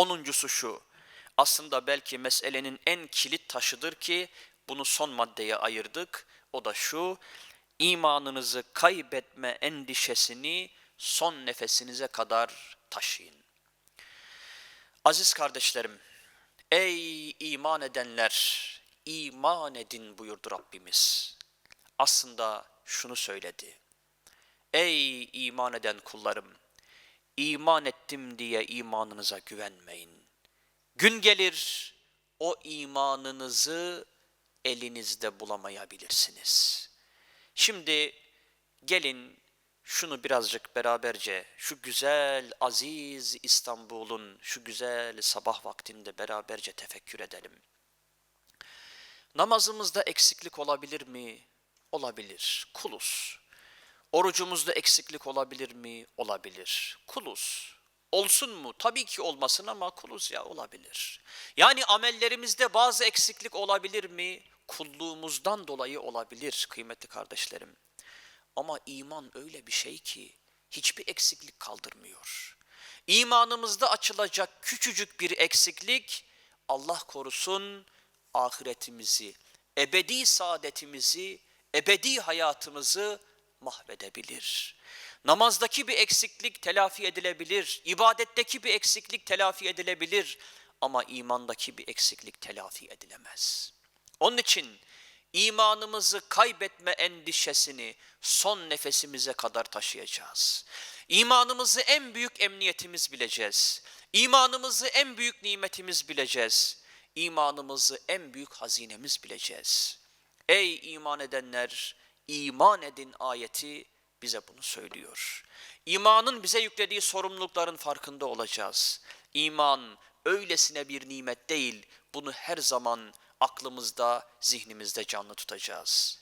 Onuncusu şu, aslında belki meselenin en kilit taşıdır ki bunu son maddeye ayırdık. O da şu, imanınızı kaybetme endişesini son nefesinize kadar taşıyın. Aziz kardeşlerim, ey iman edenler, iman edin buyurdu Rabbimiz. Aslında şunu söyledi. Ey iman eden kullarım, iman ettim diye imanınıza güvenmeyin. Gün gelir o imanınızı elinizde bulamayabilirsiniz. Şimdi gelin şunu birazcık beraberce şu güzel aziz İstanbul'un şu güzel sabah vaktinde beraberce tefekkür edelim. Namazımızda eksiklik olabilir mi? Olabilir. Kuluz. Orucumuzda eksiklik olabilir mi? Olabilir. Kuluz. Olsun mu? Tabii ki olmasın ama kuluz ya olabilir. Yani amellerimizde bazı eksiklik olabilir mi? Kulluğumuzdan dolayı olabilir kıymetli kardeşlerim. Ama iman öyle bir şey ki hiçbir eksiklik kaldırmıyor. İmanımızda açılacak küçücük bir eksiklik Allah korusun ahiretimizi, ebedi saadetimizi, ebedi hayatımızı mahvedebilir. Namazdaki bir eksiklik telafi edilebilir, ibadetteki bir eksiklik telafi edilebilir ama imandaki bir eksiklik telafi edilemez. Onun için imanımızı kaybetme endişesini son nefesimize kadar taşıyacağız. İmanımızı en büyük emniyetimiz bileceğiz. İmanımızı en büyük nimetimiz bileceğiz. İmanımızı en büyük hazinemiz bileceğiz. Ey iman edenler, iman edin ayeti bize bunu söylüyor. İmanın bize yüklediği sorumlulukların farkında olacağız. İman öylesine bir nimet değil, bunu her zaman aklımızda, zihnimizde canlı tutacağız.